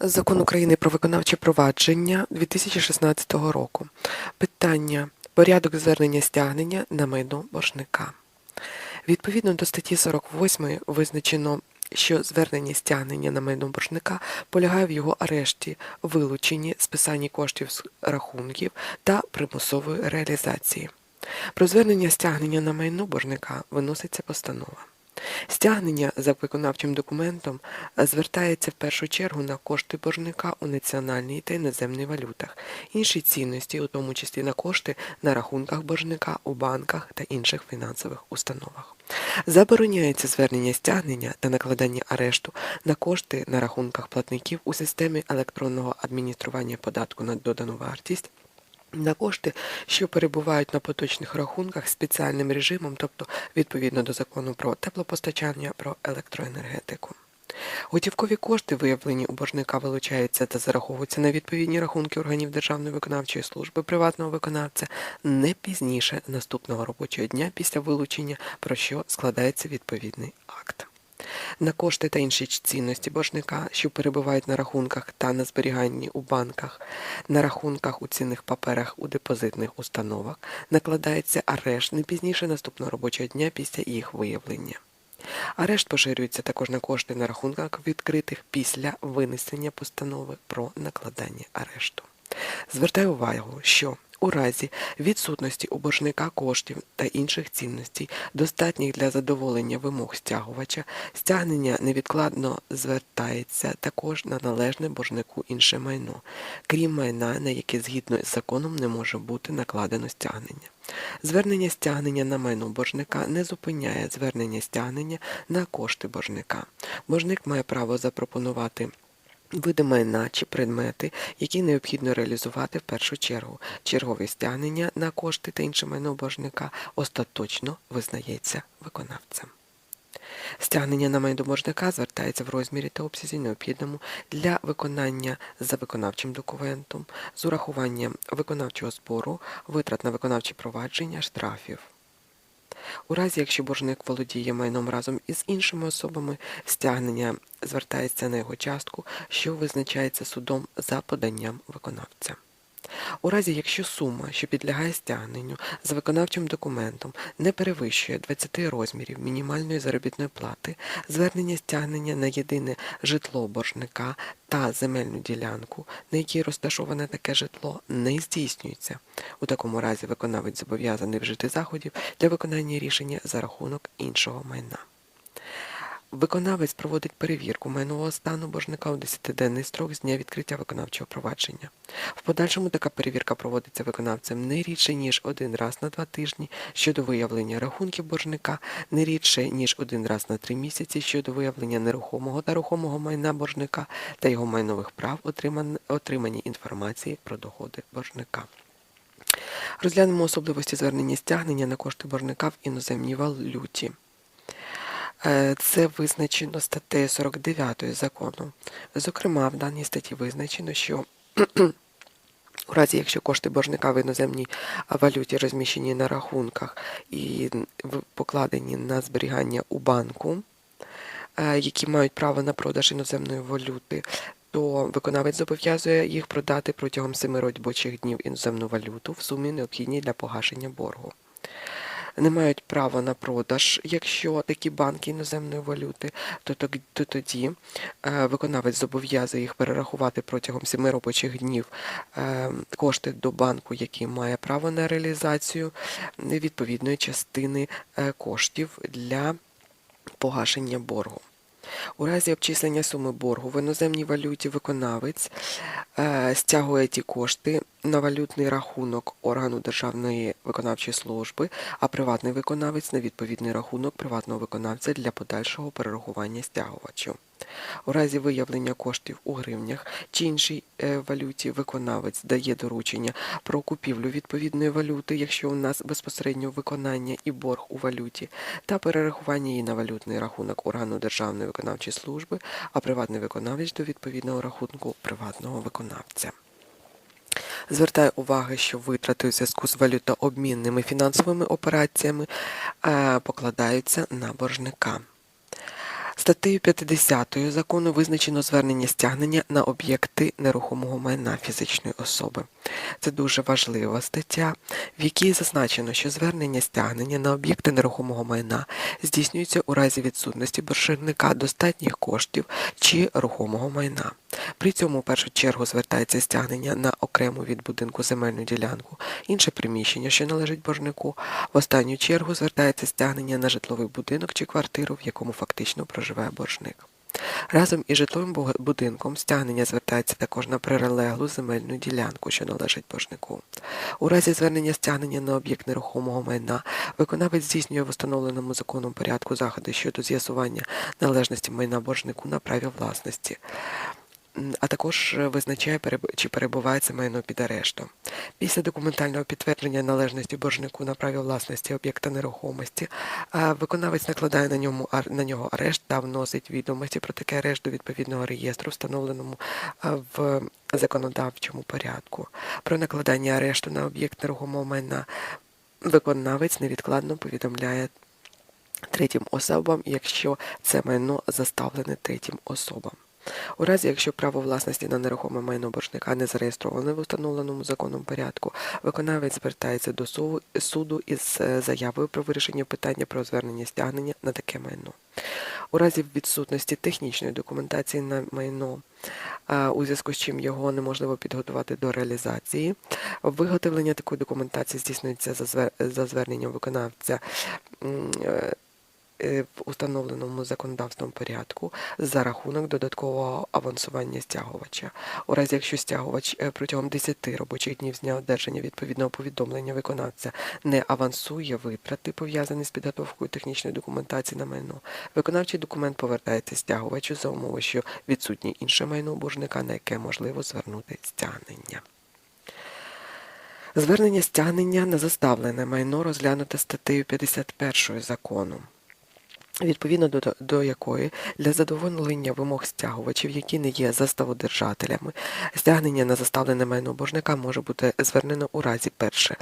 Закон України про виконавче провадження 2016 року. Питання порядок звернення стягнення на майно боржника. Відповідно до статті 48 визначено, що звернення стягнення на майно боржника полягає в його арешті, вилученні, списанні коштів з рахунків та примусової реалізації. Про звернення стягнення на майно боржника виноситься постанова. Стягнення за виконавчим документом звертається в першу чергу на кошти боржника у національній та іноземній валютах, інші цінності, у тому числі на кошти на рахунках боржника у банках та інших фінансових установах. Забороняється звернення стягнення та накладання арешту на кошти на рахунках платників у системі електронного адміністрування податку на додану вартість на кошти, що перебувають на поточних рахунках спеціальним режимом, тобто відповідно до закону про теплопостачання, про електроенергетику. Готівкові кошти, виявлені у боржника, вилучаються та зараховуються на відповідні рахунки органів Державної виконавчої служби приватного виконавця не пізніше наступного робочого дня після вилучення, про що складається відповідний. На кошти та інші цінності боржника, що перебувають на рахунках та на зберіганні у банках, на рахунках у цінних паперах у депозитних установах, накладається арешт не пізніше наступного робочого дня після їх виявлення. Арешт поширюється також на кошти на рахунках відкритих після винесення постанови про накладання арешту. Звертаю увагу, що у разі відсутності у боржника коштів та інших цінностей, достатніх для задоволення вимог стягувача, стягнення невідкладно звертається також на належне боржнику інше майно, крім майна, на яке згідно з законом не може бути накладено стягнення. Звернення стягнення на майно боржника не зупиняє звернення стягнення на кошти боржника. Боржник має право запропонувати види чи предмети, які необхідно реалізувати в першу чергу. Чергове стягнення на кошти та інше майно боржника остаточно визнається виконавцем. Стягнення на майно боржника звертається в розмірі та обсязі необхідному для виконання за виконавчим документом з урахуванням виконавчого збору, витрат на виконавчі провадження, штрафів. У разі, якщо боржник володіє майном разом із іншими особами, стягнення звертається на його частку, що визначається судом за поданням виконавця. У разі, якщо сума, що підлягає стягненню за виконавчим документом, не перевищує 20 розмірів мінімальної заробітної плати, звернення стягнення на єдине житло боржника та земельну ділянку, на якій розташоване таке житло, не здійснюється. У такому разі виконавець зобов'язаний вжити заходів для виконання рішення за рахунок іншого майна. Виконавець проводить перевірку майнового стану боржника у 10-денний строк з дня відкриття виконавчого провадження. В подальшому така перевірка проводиться виконавцем не рідше, ніж один раз на два тижні щодо виявлення рахунків боржника, не рідше, ніж один раз на три місяці щодо виявлення нерухомого та рухомого майна боржника та його майнових прав, отримані інформації про доходи боржника. Розглянемо особливості звернення стягнення на кошти боржника в іноземній валюті. Е, Це визначено статтею 49 закону. Зокрема, в даній статті визначено, що у разі, якщо кошти боржника в іноземній валюті розміщені на рахунках і покладені на зберігання у банку, е, які мають право на продаж іноземної валюти, то виконавець зобов'язує їх продати протягом семи робочих днів іноземну валюту в сумі необхідній для погашення боргу не мають права на продаж, якщо такі банки іноземної валюти, то, тоді е, виконавець зобов'язує їх перерахувати протягом семи робочих днів е, кошти до банку, який має право на реалізацію відповідної частини е, коштів для погашення боргу. У разі обчислення суми боргу в іноземній валюті виконавець стягує ті кошти на валютний рахунок органу Державної виконавчої служби, а приватний виконавець на відповідний рахунок приватного виконавця для подальшого перерахування стягувачу. У разі виявлення коштів у гривнях чи іншій е, валюті виконавець дає доручення про купівлю відповідної валюти, якщо у нас безпосередньо виконання і борг у валюті, та перерахування її на валютний рахунок органу Державної виконавчої служби, а приватний виконавець до відповідного рахунку приватного виконавця. Звертаю увагу, що витрати у зв'язку з валютообмінними фінансовими операціями е, покладаються на боржника. Статтею 50 закону визначено звернення стягнення на об'єкти нерухомого майна фізичної особи. Це дуже важлива стаття, в якій зазначено, що звернення стягнення на об'єкти нерухомого майна здійснюється у разі відсутності боржника достатніх коштів чи рухомого майна. При цьому в першу чергу звертається стягнення на окрему від будинку земельну ділянку, інше приміщення, що належить боржнику. В останню чергу звертається стягнення на житловий будинок чи квартиру, в якому фактично проживає боржник. Разом із житловим будинком стягнення звертається також на прилеглу земельну ділянку, що належить боржнику. У разі звернення стягнення на об'єкт нерухомого майна виконавець здійснює в установленому законом порядку заходи щодо з'ясування належності майна боржнику на праві власності. А також е, визначає, чи перебуває це майно під арештом. Після документального підтвердження належності боржнику на праві власності об'єкта нерухомості виконавець накладає на ньому на нього арешт та вносить відомості про такий арешт до відповідного реєстру, встановленому в законодавчому порядку. Про накладання арешту на об'єкт нерухомого майна виконавець невідкладно повідомляє третім особам, якщо це майно заставлене третім особам. У разі, якщо право власності на нерухоме майно боржника не зареєстроване в установленому законом порядку, виконавець звертається до суду із е, заявою про вирішення питання про звернення стягнення на таке майно. У разі відсутності технічної документації на майно, у зв'язку з чим його неможливо підготувати до реалізації, виготовлення такої документації здійснюється за звер- за зверненням виконавця е, е, в установленому законодавством порядку за рахунок додаткового авансування стягувача. У разі, якщо стягувач е, протягом 10 робочих днів з дня одержання відповідного повідомлення виконавця не авансує витрати, пов'язані з підготовкою технічної документації на майно, виконавчий документ повертається стягувачу за умови, що відсутнє інше майно боржника, на яке можливо звернути стягнення. Звернення стягнення на заставлене майно розглянуте статтею 51 закону. Відповідно до, до якої для задоволення вимог стягувачів, які не є заставодержателями, стягнення на заставлене майно боржника може бути звернено у разі перше.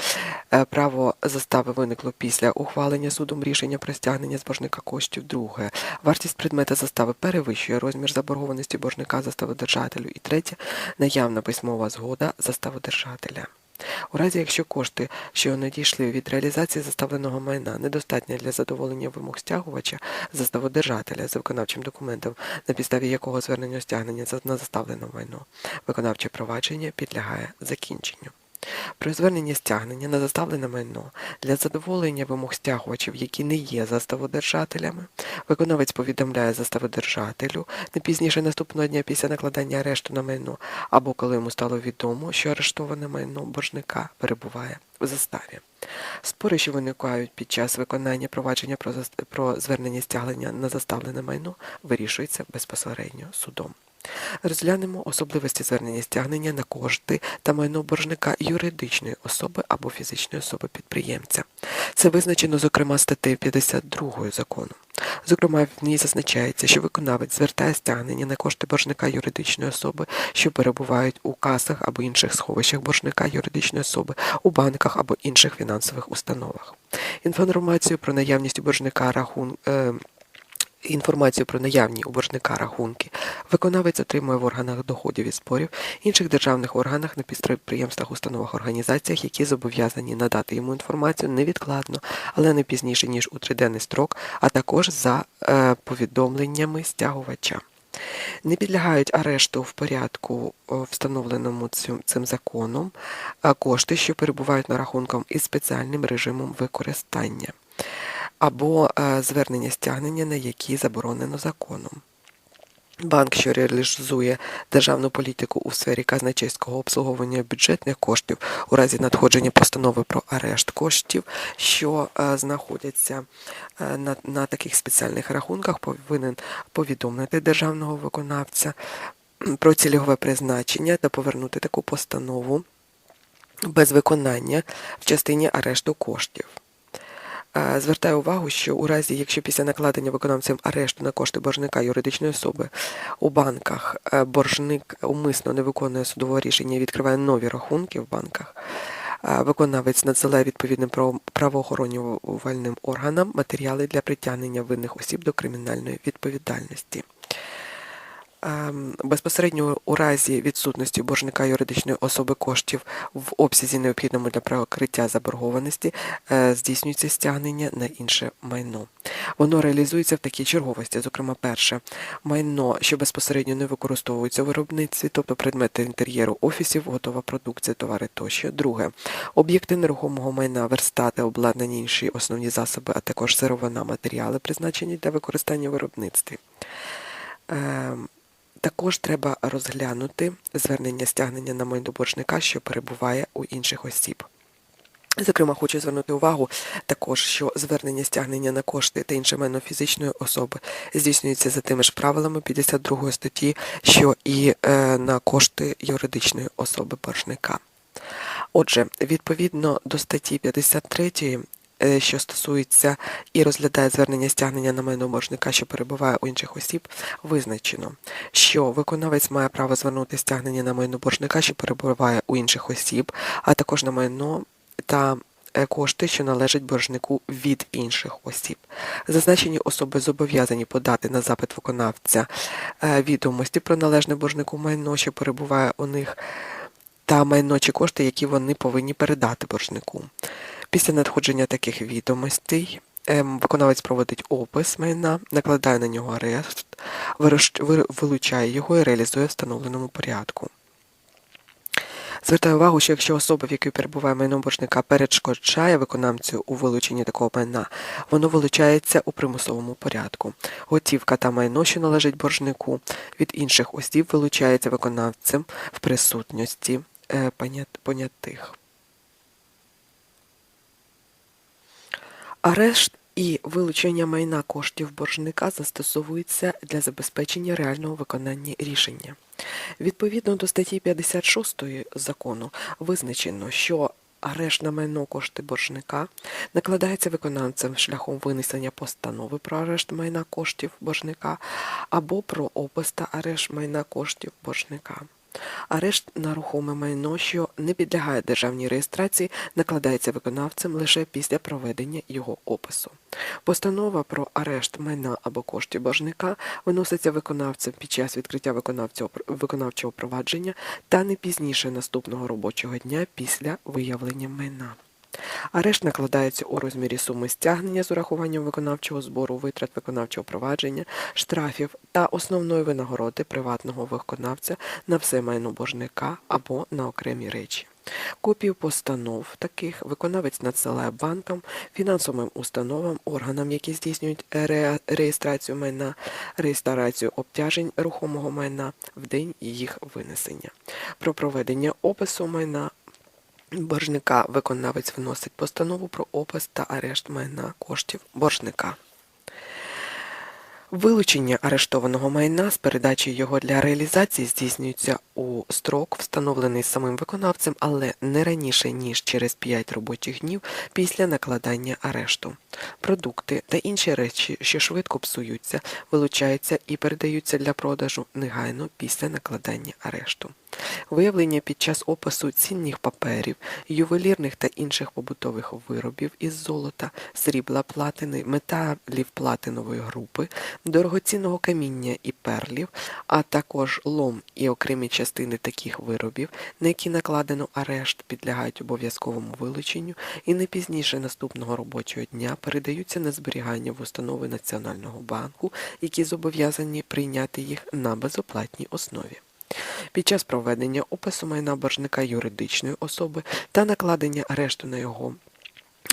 е, Право застави виникло після ухвалення судом рішення про стягнення з боржника коштів. Друге, вартість предмета застави перевищує розмір заборгованості боржника заставодержателю. І третє, наявна письмова згода заставодержателя. У разі, якщо кошти, що надійшли від реалізації заставленого майна, недостатні для задоволення вимог стягувача, заставодержателя за виконавчим документом, на підставі якого звернення стягнення на заставлене майно, виконавче провадження підлягає закінченню. При зверненні стягнення на заставлене майно для задоволення вимог стягувачів, які не є заставодержателями, виконавець повідомляє заставодержателю не пізніше наступного дня після накладання арешту на майно, або коли йому стало відомо, що арештоване майно боржника перебуває в заставі. Спори, що виникають під час виконання провадження про, звернення стягнення на заставлене майно, вирішуються безпосередньо судом. Розглянемо особливості звернення стягнення на кошти та майно боржника юридичної особи або фізичної особи підприємця. Це визначено, зокрема, статтею 52 закону. Зокрема, в ній зазначається, що виконавець звертає стягнення на кошти боржника юридичної особи, що перебувають у касах або інших сховищах боржника юридичної особи, у банках або інших фінансових установах. Інформацію про наявність боржника рахун. Інформацію про наявні у боржника рахунки виконавець отримує в органах доходів і спорів, інших державних органах на підприємствах, установах, організаціях, які зобов'язані надати йому інформацію невідкладно, але не пізніше ніж у триденний строк, а також за е, повідомленнями стягувача. Не підлягають арешту в порядку, встановленому цим, цим законом, кошти, що перебувають на рахунках із спеціальним режимом використання або е, звернення стягнення, на які заборонено законом. Банк, що реалізує державну політику у сфері казначейського обслуговування бюджетних коштів у разі надходження постанови про арешт коштів, що е, знаходяться е, на, на таких спеціальних рахунках, повинен повідомити державного виконавця про цільове призначення та повернути таку постанову без виконання в частині арешту коштів. Звертаю увагу, що у разі, якщо після накладення виконавцем арешту на кошти боржника юридичної особи у банках е, боржник умисно не виконує судового рішення і відкриває нові рахунки в банках, Виконавець надсилає відповідним право- правоохоронювальним органам матеріали для притягнення винних осіб до кримінальної відповідальності. Ем, Безпосередньо у разі відсутності боржника юридичної особи коштів в обсязі необхідному для прикриття заборгованості е, здійснюється стягнення на інше майно. Воно реалізується в такій черговості. Зокрема, перше майно, що безпосередньо не використовується у виробництві, тобто предмети інтер'єру офісів, готова продукція, товари тощо. Друге об'єкти нерухомого майна, верстати, обладнання, інші основні засоби, а також сировина, матеріали, призначені для використання у виробництві. Також треба розглянути звернення стягнення на майно боржника, що перебуває у інших осіб. Зокрема, хочу звернути увагу також, що звернення стягнення на кошти та інше майно фізичної особи здійснюється за тими ж правилами 52 статті, що і е, на кошти юридичної особи боржника. Отже, відповідно до статті 53, е, що стосується і розглядає звернення стягнення на майно боржника, що перебуває у інших осіб, визначено, що виконавець має право звернути стягнення на майно боржника, що перебуває у інших осіб, а також на майно та е, кошти, що належать боржнику від інших осіб. Зазначені особи зобов'язані подати на запит виконавця е, відомості про належне боржнику майно, що перебуває у них, та майно чи кошти, які вони повинні передати боржнику. Після надходження таких відомостей ем, виконавець проводить опис майна, накладає на нього арешт, вилучає його і реалізує в встановленому порядку. Звертаю увагу, що якщо особа, в якій перебуває майно боржника, перешкоджає виконавцю у вилученні такого майна, воно вилучається у примусовому порядку. Готівка та майно, що належить боржнику, від інших осіб вилучається виконавцем в присутності е, понят- понятих. Арешт і вилучення майна коштів боржника застосовується для забезпечення реального виконання рішення. Відповідно до статті 56 закону визначено, що арешт на майно кошти боржника накладається виконавцем шляхом винесення постанови про арешт майна коштів боржника або про опис та арешт майна коштів боржника. Арешт на рухоме майно, що не підлягає державній реєстрації, накладається виконавцем лише після проведення його опису. Постанова про арешт майна або коштів боржника виноситься виконавцем під час відкриття виконавчого провадження та не пізніше наступного робочого дня після виявлення майна. Арешт накладається у розмірі суми стягнення з урахуванням виконавчого збору, витрат виконавчого провадження, штрафів та основної винагороди приватного виконавця на все майно боржника або на окремі речі. Копію постанов таких виконавець надсилає банкам, фінансовим установам, органам, які здійснюють ре- реєстрацію майна, реєстрацію обтяжень рухомого майна в день їх винесення. Про проведення опису майна боржника виконавець вносить постанову про опис та арешт майна коштів боржника. Вилучення арештованого майна з передачі його для реалізації здійснюється у строк, встановлений самим виконавцем, але не раніше, ніж через 5 робочих днів після накладання арешту. Продукти та інші речі, що швидко псуються, вилучаються і передаються для продажу негайно після накладання арешту. Виявлення під час опису цінних паперів, ювелірних та інших побутових виробів із золота, срібла платини, металів платинової групи, дорогоцінного каміння і перлів, а також лом і окремі частини таких виробів, на які накладено арешт, підлягають обов'язковому вилученню і не пізніше наступного робочого дня передаються на зберігання в установи Національного банку, які зобов'язані прийняти їх на безоплатній основі. Під час проведення опису майна боржника юридичної особи та накладення арешту на його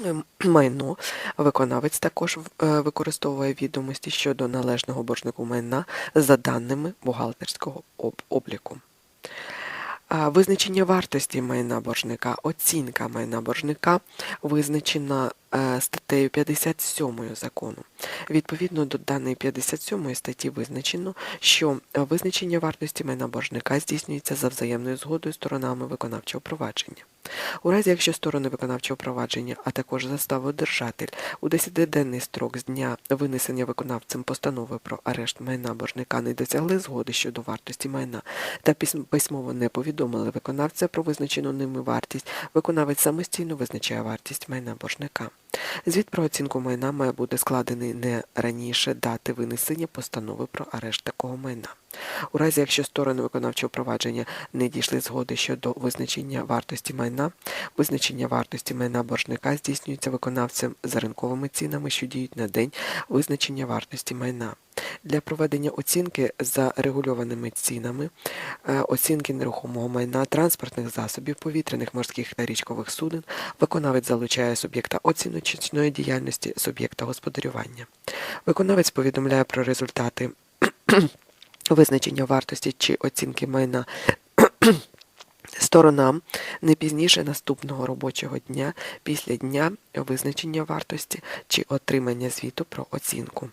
ем, майно, виконавець також е, використовує відомості щодо належного боржнику майна за даними бухгалтерського обліку. Визначення вартості майна боржника, оцінка майна боржника визначена е, статтею 57 закону. Відповідно до даної 57 статті визначено, що визначення вартості майна боржника здійснюється за взаємною згодою сторонами виконавчого провадження. У разі, якщо сторони виконавчого провадження, а також заставодержатель у 10-денний строк з дня винесення виконавцем постанови про арешт майна боржника не досягли згоди щодо вартості майна та письмово не повідомили виконавця про визначену ними вартість, виконавець самостійно визначає вартість майна боржника. Звіт про оцінку майна має бути складений не раніше дати винесення постанови про арешт такого майна. У разі, якщо сторони виконавчого провадження не дійшли згоди щодо визначення вартості майна, визначення вартості майна боржника здійснюється виконавцем за ринковими цінами, що діють на день визначення вартості майна. Для проведення оцінки за регульованими цінами, е, оцінки нерухомого майна, транспортних засобів, повітряних морських та річкових суден, виконавець залучає суб'єкта оціночної діяльності, суб'єкта господарювання. Виконавець повідомляє про результати визначення вартості чи оцінки майна сторонам не пізніше наступного робочого дня після дня визначення вартості чи отримання звіту про оцінку.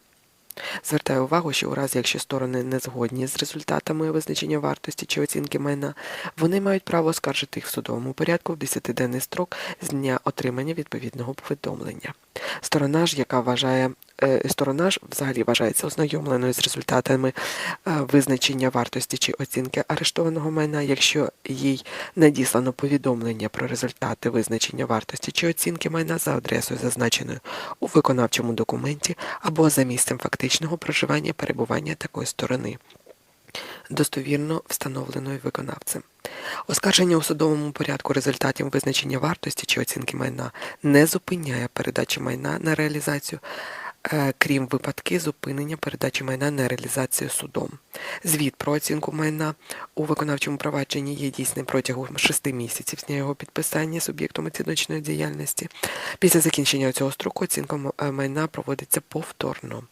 Звертаю увагу, що у разі, якщо сторони не згодні з результатами визначення вартості чи оцінки майна, вони мають право оскаржити їх в судовому порядку в 10-денний строк з дня отримання відповідного повідомлення. Сторона ж, яка вважає сторона ж взагалі вважається ознайомленою з результатами е, визначення вартості чи оцінки арештованого майна, якщо їй надіслано повідомлення про результати визначення вартості чи оцінки майна за адресою, зазначеною у виконавчому документі або за місцем фактичного проживання перебування такої сторони достовірно встановленою виконавцем. Оскарження у судовому порядку результатів визначення вартості чи оцінки майна не зупиняє передачу майна на реалізацію, е, крім випадки зупинення передачі майна на реалізацію судом. Звіт про оцінку майна у виконавчому провадженні є дійсним протягом 6 місяців з дня його підписання суб'єктом оціночної діяльності. Після закінчення цього строку оцінка е, майна проводиться повторно.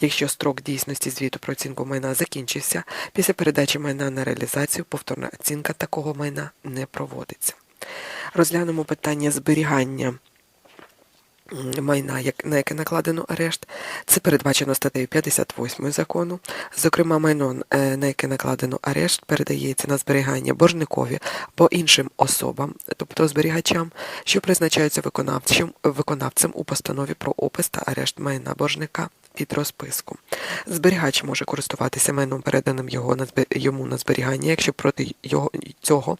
Якщо строк дійсності звіту про оцінку майна закінчився, після передачі майна на реалізацію повторна оцінка такого майна не проводиться. Розглянемо питання зберігання майна, на яке накладено арешт. Це передбачено статтею 58 закону. Зокрема, майно, е, на яке накладено арешт, передається на зберігання боржникові або іншим особам, тобто зберігачам, що призначаються виконавчим, виконавцем у постанові про опис та арешт майна боржника під розписку. Зберігач може користуватися майном, переданим його на йому на зберігання, якщо проти його цього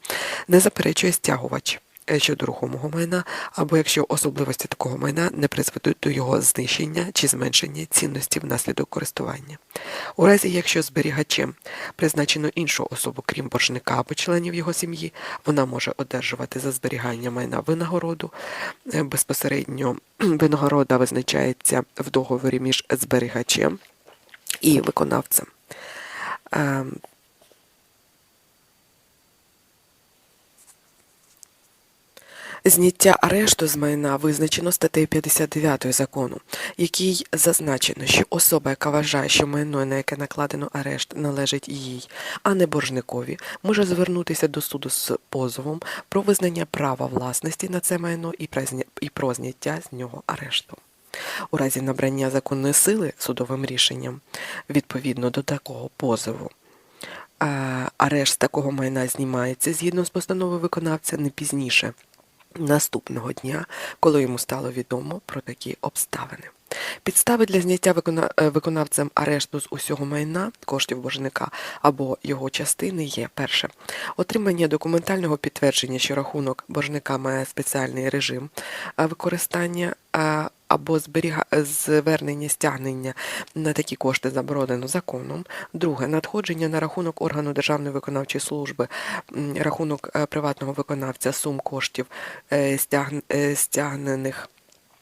не заперечує стягувач щодо рухомого майна, або якщо особливості такого майна не призведуть до його знищення чи зменшення цінності внаслідок користування. У разі, якщо зберігачем призначено іншу особу, крім боржника або членів його сім'ї, вона може одержувати за зберігання майна винагороду. Е, Безпосередньо винагорода визначається в договорі між зберігачем і виконавцем. Зняття арешту з майна визначено статтею 59 закону, який зазначено, що особа, яка вважає, що майно, на яке накладено арешт, належить їй, а не боржникові, може звернутися до суду з позовом про визнання права власності на це майно і про зняття з нього арешту. У разі набрання законної сили судовим рішенням відповідно до такого позову арешт такого майна знімається згідно з постановою виконавця не пізніше наступного дня, коли йому стало відомо про такі обставини. Підстави для зняття е, виконавцем арешту з усього майна коштів боржника або його частини є перше отримання документального підтвердження, що рахунок боржника має спеціальний режим е, використання е, або зберіга... звернення стягнення на такі кошти заборонено законом. Друге надходження на рахунок органу Державної виконавчої служби, рахунок е, приватного виконавця сум коштів е, стягн- е, стягнених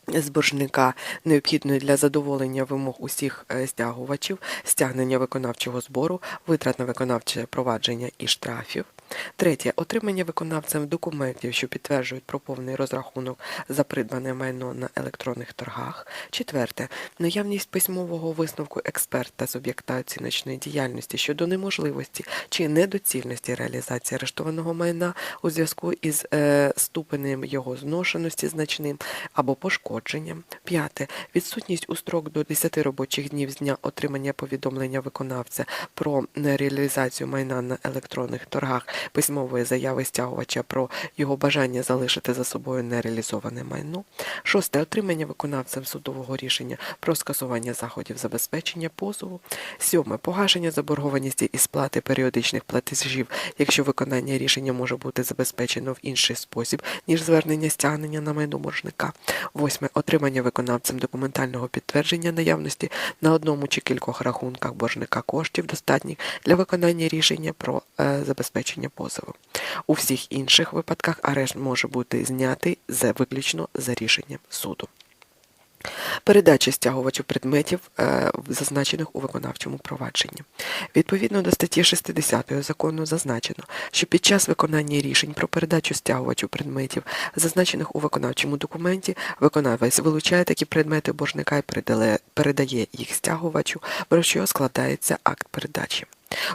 з боржника необхідної для задоволення вимог усіх стягувачів, стягнення виконавчого збору, витрат на виконавче провадження і штрафів. Третє. Отримання виконавцем документів, що підтверджують про повний розрахунок за придбане майно на електронних торгах. Четверте. Наявність письмового висновку експерта з об'єкта оціночної діяльності щодо неможливості чи недоцільності реалізації арештованого майна у зв'язку із е, ступенем його зношеності значним або пошкодженням. П'яте. Відсутність у строк до 10 робочих днів з дня отримання повідомлення виконавця про нереалізацію майна на електронних торгах письмової заяви стягувача про його бажання залишити за собою нереалізоване майно. Шосте. Отримання виконавцем судового рішення про скасування заходів забезпечення позову. Сьоме. Погашення заборгованості і сплати періодичних платежів, якщо виконання рішення може бути забезпечено в інший спосіб, ніж звернення стягнення на майно боржника. Восьме. Отримання виконавцем документального підтвердження наявності на одному чи кількох рахунках боржника коштів достатніх для виконання рішення про е, забезпечення позову. У всіх інших випадках арешт може бути знятий за виключно за рішенням суду. Передача стягувачу предметів, е, зазначених у виконавчому провадженні. Відповідно до статті 60 закону зазначено, що під час виконання рішень про передачу стягувачу предметів, зазначених у виконавчому документі, виконавець вилучає такі предмети боржника і передає їх стягувачу, про що складається акт передачі.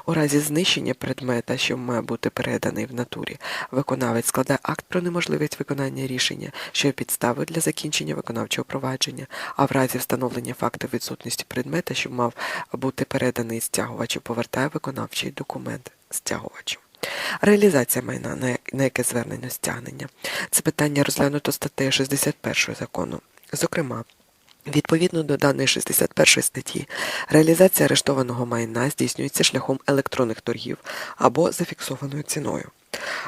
У разі знищення предмета, що має бути переданий в натурі, виконавець складає акт про неможливість виконання рішення, що є підставою для закінчення виконавчого провадження, а в разі встановлення факту відсутності предмета, що мав бути переданий стягувачу, повертає виконавчий документ стягувачу. Реалізація майна, на яке звернено стягнення. Це питання розглянуто статтею 61 закону. Зокрема, Відповідно до даної 61 статті, реалізація арештованого майна здійснюється шляхом електронних торгів або зафіксованою ціною.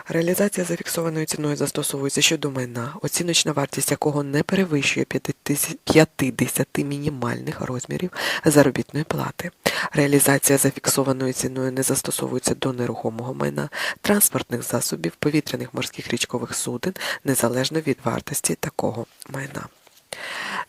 Реалізація зафіксованою ціною застосовується щодо майна, оціночна вартість якого не перевищує 50 50 мінімальних розмірів заробітної плати. Реалізація зафіксованою ціною не застосовується до нерухомого майна, транспортних засобів, повітряних морських річкових суден, незалежно від вартості такого майна.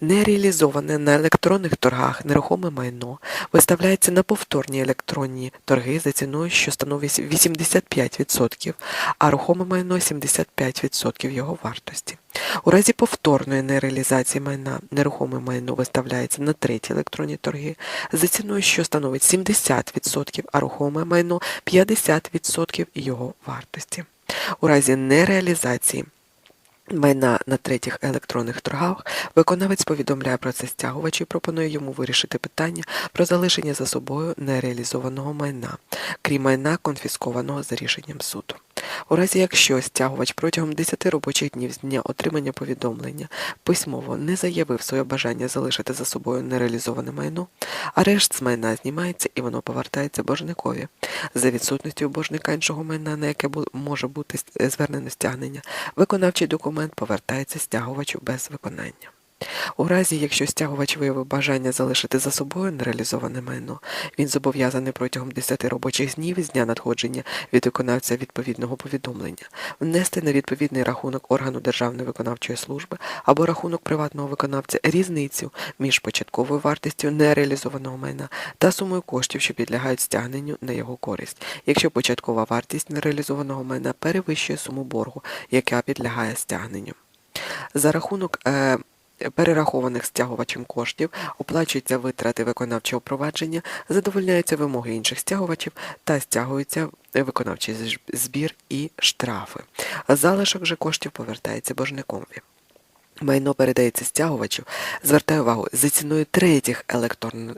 Нереалізоване на електронних торгах нерухоме майно виставляється на повторні електронні торги за ціною, що становить 85%, а рухоме майно 75% його вартості. У разі повторної нереалізації майна нерухоме майно виставляється на треті електронні торги за ціною, що становить 70%, а рухоме майно 50% його вартості. У разі нереалізації майна на третіх електронних торгах, виконавець повідомляє про це стягувачу і пропонує йому вирішити питання про залишення за собою нереалізованого майна, крім майна, конфіскованого за рішенням суду. У разі якщо стягувач протягом 10 робочих днів з дня отримання повідомлення письмово не заявив своє бажання залишити за собою нереалізоване майно, арешт з майна знімається і воно повертається боржникові. За відсутністю боржника іншого майна, на яке може бути звернено стягнення, виконавчий документ повертається стягувачу без виконання. У разі, якщо стягувач виявив бажання залишити за собою нереалізоване майно, він зобов'язаний протягом 10 робочих днів з дня надходження від виконавця відповідного повідомлення внести на відповідний рахунок органу Державної виконавчої служби або рахунок приватного виконавця різницю між початковою вартістю нереалізованого майна та сумою коштів, що підлягають стягненню на його користь, якщо початкова вартість нереалізованого майна перевищує суму боргу, яка підлягає стягненню. За рахунок е, перерахованих стягувачем коштів оплачуються витрати виконавчого провадження, задовольняються вимоги інших стягувачів та стягується виконавчий збір і штрафи. Залишок же коштів повертається боржникові. Майно передається стягувачу, звертаю увагу, за ціною третіх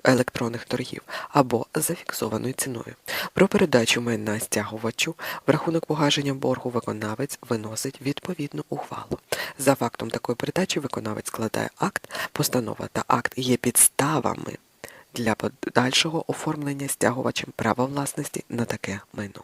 електронних торгів або за фіксованою ціною. Про передачу майна стягувачу в рахунок погашення боргу виконавець виносить відповідну ухвалу. За фактом такої передачі виконавець складає акт, постанова та акт є підставами для подальшого оформлення стягувачем права власності на таке майно.